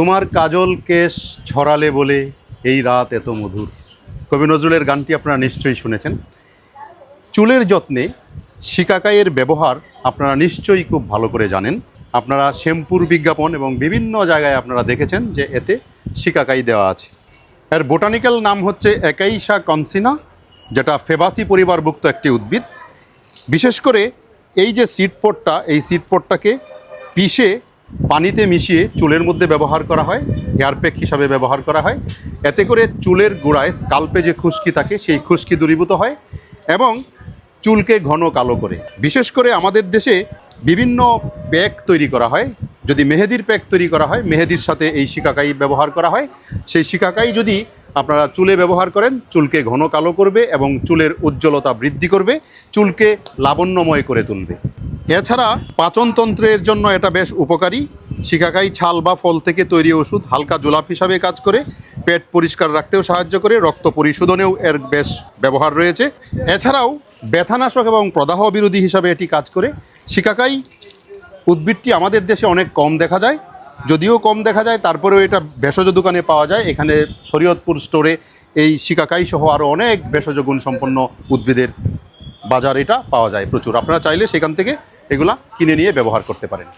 তোমার কাজল কেশ ছড়ালে বলে এই রাত এত মধুর। কবি নজরুলের গানটি আপনারা নিশ্চয়ই শুনেছেন। চুলের যত্নে শিকাকাইয়ের ব্যবহার আপনারা নিশ্চয়ই খুব ভালো করে জানেন। আপনারা শ্যাম্পুর বিজ্ঞাপন এবং বিভিন্ন জায়গায় আপনারা দেখেছেন যে এতে শিকাকাই দেওয়া আছে। এর বোটানিক্যাল নাম হচ্ছে একাইশা কনসিনা, যেটা ফেবাসি পরিবারভুক্ত একটি উদ্ভিদ। বিশেষ করে এই যে সিডপটটা এই সিডপটটাকে পিষে পানিতে মিশিয়ে চুলের মধ্যে ব্যবহার করা হয়, হেয়ার প্যাক হিসাবে ব্যবহার করা হয়। এতে করে চুলের গোড়ায় স্কাল্পে যে খুশকি থাকে, সেই খুশকি দূরীভূত হয় এবং চুলকে ঘন কালো করে। বিশেষ করে আমাদের দেশে বিভিন্ন প্যাক তৈরি করা হয়। যদি মেহেদির প্যাক তৈরি করা হয়, মেহেদির সাথে এই শিকাকাই ব্যবহার করা হয়। সেই শিকাকাই যদি আপনারা চুলে ব্যবহার করেন, চুলকে ঘন কালো করবে এবং চুলের উজ্জ্বলতা বৃদ্ধি করবে, চুলকে লাবণ্যময় করে তুলবে। এছাড়া পাচনতন্ত্রের জন্য এটা বেশ উপকারী। শিকাকাই ছাল বা ফল থেকে তৈরি ওষুধ হালকা জোলাপ হিসাবে কাজ করে, পেট পরিষ্কার রাখতেও সাহায্য করে, রক্ত পরিশোধনেও এর বেশ ব্যবহার রয়েছে। এছাড়াও ব্যথানাশক এবং প্রদাহ বিরোধী হিসাবে এটি কাজ করে। শিকাকাই উদ্ভিদটি আমাদের দেশে অনেক কম দেখা যায়। যদিও কম দেখা যায়, তারপরেও এটা ভেষজ দোকানে পাওয়া যায়। এখানে শরীয়তপুর স্টোরে এই শিকাকাই সহ আরও অনেক ভেষজ গুণসম্পন্ন উদ্ভিদের বাজার এটা পাওয়া যায় প্রচুর। আপনারা চাইলে সেখান থেকে এগুলা কিনে নিয়ে ব্যবহার করতে পারেন।